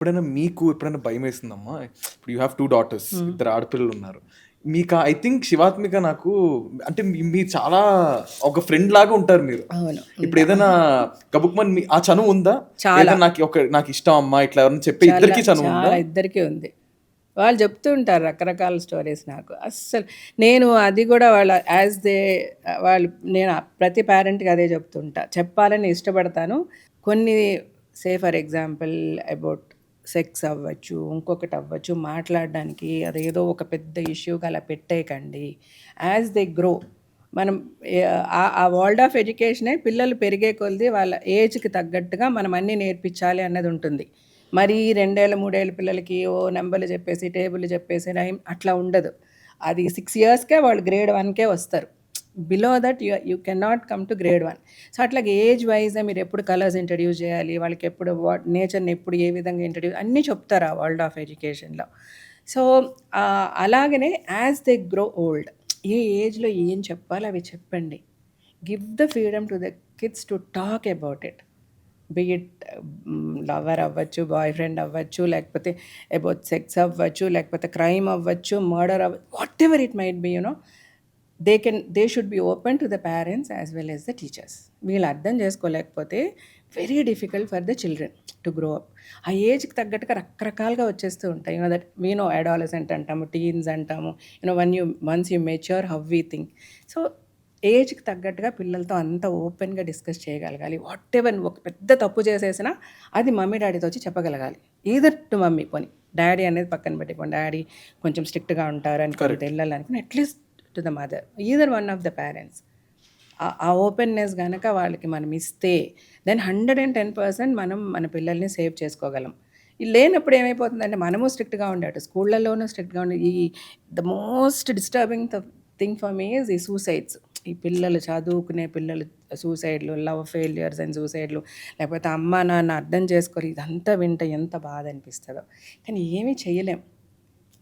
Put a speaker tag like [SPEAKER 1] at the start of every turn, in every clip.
[SPEAKER 1] ఎప్పుడైనా మీకు ఎప్పుడైనా భయం వేసిందమ్మా ఇప్పుడు యూ హ్యావ్ టూ డాటర్స్ ఇద్దరు ఆడపిల్లలు ఉన్నారు. మీకు ఐ థింక్ శివాత్మిక నాకు అంటే మీ- చాలా ఒక ఫ్రెండ్ లాగా ఉంటారు మీరు. ఇప్పుడు ఏదైనా గబుక్మన్ మీ ఆ చనువు ఉందా?
[SPEAKER 2] చాలా.
[SPEAKER 1] నాకు ఒక నాకు ఇష్టం అమ్మా ఇట్లా ఎవరైనా చెప్పే ఇద్దరికి చనువు ఉందా?
[SPEAKER 2] ఇద్దరికీ ఉంది. వాళ్ళు చెప్తూ ఉంటారు రకరకాల స్టోరీస్ నాకు. అస్సలు నేను అది కూడా వాళ్ళ యాజ్ దే వాళ్ళు నేను ప్రతి పేరెంట్కి అదే చెప్తుంటా చెప్పాలని ఇష్టపడతాను. కొన్ని say for example about sex అవ్వచ్చు ఇంకొకటి అవ్వచ్చు మాట్లాడడానికి అదేదో ఒక పెద్ద ఇష్యూగా అలా పెట్టేయకండి. యాజ్ దే గ్రో మనం ఆ- వరల్డ్ ఆఫ్ ఎడ్యుకేషనే పిల్లలు పెరిగే కొలది వాళ్ళ ఏజ్కి తగ్గట్టుగా మనం అన్నీ నేర్పించాలి అన్నది ఉంటుంది. మరి రెండేళ్ళ మూడేళ్ళ పిల్లలకి ఓ నెంబర్లు చెప్పేసి టేబుల్ చెప్పేసి అట్లా ఉండదు. అది సిక్స్ ఇయర్స్కే వాళ్ళు గ్రేడ్ వన్కే వస్తారు. Below that you you can not come to grade one so అట్లాగే ఏజ్ వైజ్గా మీరు ఎప్పుడు కలర్స్ ఇంట్రడ్యూస్ చేయాలి వాళ్ళకి ఎప్పుడు వాట్ నేచర్ని ఎప్పుడు ఏ విధంగా ఇంట్రడ్యూస్ అన్నీ చెప్తారు ఆ వరల్డ్ ఆఫ్ ఎడ్యుకేషన్లో సో అలాగనే యాజ్ దే గ్రో ఓల్డ్ ఏ ఏజ్లో ఏం చెప్పాలి అవి చెప్పండి. Give the freedom to the kids to talk about it be it lover అవ్వచ్చు బాయ్ ఫ్రెండ్ అవ్వచ్చు లేకపోతే అబౌట్ సెక్స్ అవ్వచ్చు లేకపోతే క్రైమ్ అవ్వచ్చు మర్డర్ అవ్వచ్చు whatever it might be you know they can they should be open to the parents as well as the teachers వీళ్ళు అర్థం చేసుకోలేకపోతే very difficult for the children to grow up ఆ ఏజ్కి తగ్గట్టుగా రకరకాలుగా వచ్చేస్తూ ఉంటాయి. You know that we know adolescent అంటాము teens అంటాము. You know one you once you mature have we think so ఏజ్కి తగ్గట్టుగా పిల్లలతో అంత ఓపెన్గా డిస్కస్ చేయగలగాలి. వాట్ ఎవర్ ఒక పెద్ద తప్పు చేసేసినా అది మమ్మీ డాడీతో వచ్చి చెప్పగలగాలి. ఈదర్ టు మమ్మీ పోని. డాడీ అనేది పక్కన పెట్టుకోండి. డాడీ కొంచెం స్ట్రిక్ట్గా ఉంటారు అని వెళ్ళాలనుకుని at least to the mother either one of the parents ఆ ఓపెన్నెస్ కనుక వాళ్ళకి మనం ఇస్తే then hundred and ten percent మనం మన పిల్లల్ని సేవ్ చేసుకోగలం. లేనప్పుడు ఏమైపోతుందంటే మనము స్ట్రిక్ట్గా ఉండే స్కూళ్ళలోనూ స్కూళ్ళల్లోనూ స్ట్రిక్ట్గా ఉండే ఈ the most disturbing the thing for me is ఈ సూసైడ్స్ ఈ పిల్లలు చదువుకునే పిల్లలు సూసైడ్లు లవ్ ఫెయిల్యూర్స్ అండ్ సూసైడ్లు లేకపోతే అమ్మ నాన్న అర్థం చేసుకోరు ఇదంతా వింటే ఎంత బాధ అనిపిస్తుందో. కానీ ఏమీ చేయలేం.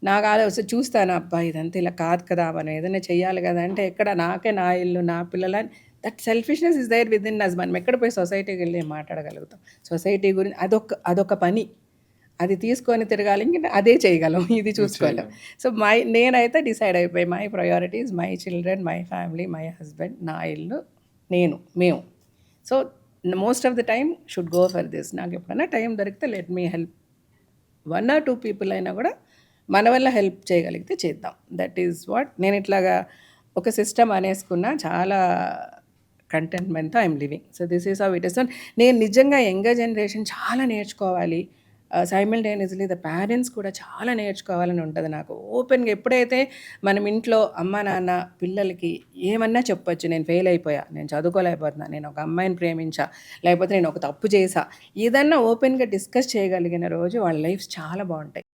[SPEAKER 2] నాకు ఆలోచన చూస్తాను అబ్బా ఇదంతా ఇలా కాదు కదా మనం ఏదైనా చెయ్యాలి కదా అంటే ఎక్కడ నాకే నా ఇల్లు నా పిల్లల that selfishness is there within us మనం ఎక్కడ పోయి సొసైటీకి వెళ్ళి మాట్లాడగలుగుతాం. సొసైటీ గురించి అదొక అదొక పని. అది తీసుకొని తిరగాలి ఇంక అదే చేయగలం ఇది చూసుకోలేం సో మై నేనైతే డిసైడ్ అయిపోయి my priorities my children my family my husband నా ఇల్లు నేను మేము. So most of the time should go for this నాకు ఎప్పుడైనా టైం దొరికితే let me help one or two people అయినా కూడా మన వల్ల హెల్ప్ చేయగలిగితే చేద్దాం. దట్ ఈజ్ వాట్ నేను ఇట్లాగా ఒక సిస్టమ్ అనేసుకున్నా చాలా కంటెంట్మెంట్తో I'm living so this is how it is నేను నిజంగా యంగర్ జనరేషన్ చాలా నేర్చుకోవాలి. సైమిల్టేనియస్లీ ద పేరెంట్స్ కూడా చాలా నేర్చుకోవాలని ఉంటుంది నాకు. ఓపెన్గా ఎప్పుడైతే మనం ఇంట్లో అమ్మ నాన్న పిల్లలకి ఏమన్నా చెప్పొచ్చు నేను ఫెయిల్ అయిపోయా నేను చదువుకోలేకపోతున్నా నేను ఒక అమ్మాయిని ప్రేమించా లేకపోతే నేను ఒక తప్పు చేసా ఏదన్నా ఓపెన్గా డిస్కస్ చేయగలిగిన రోజు వాళ్ళ లైఫ్స్ చాలా బాగుంటాయి.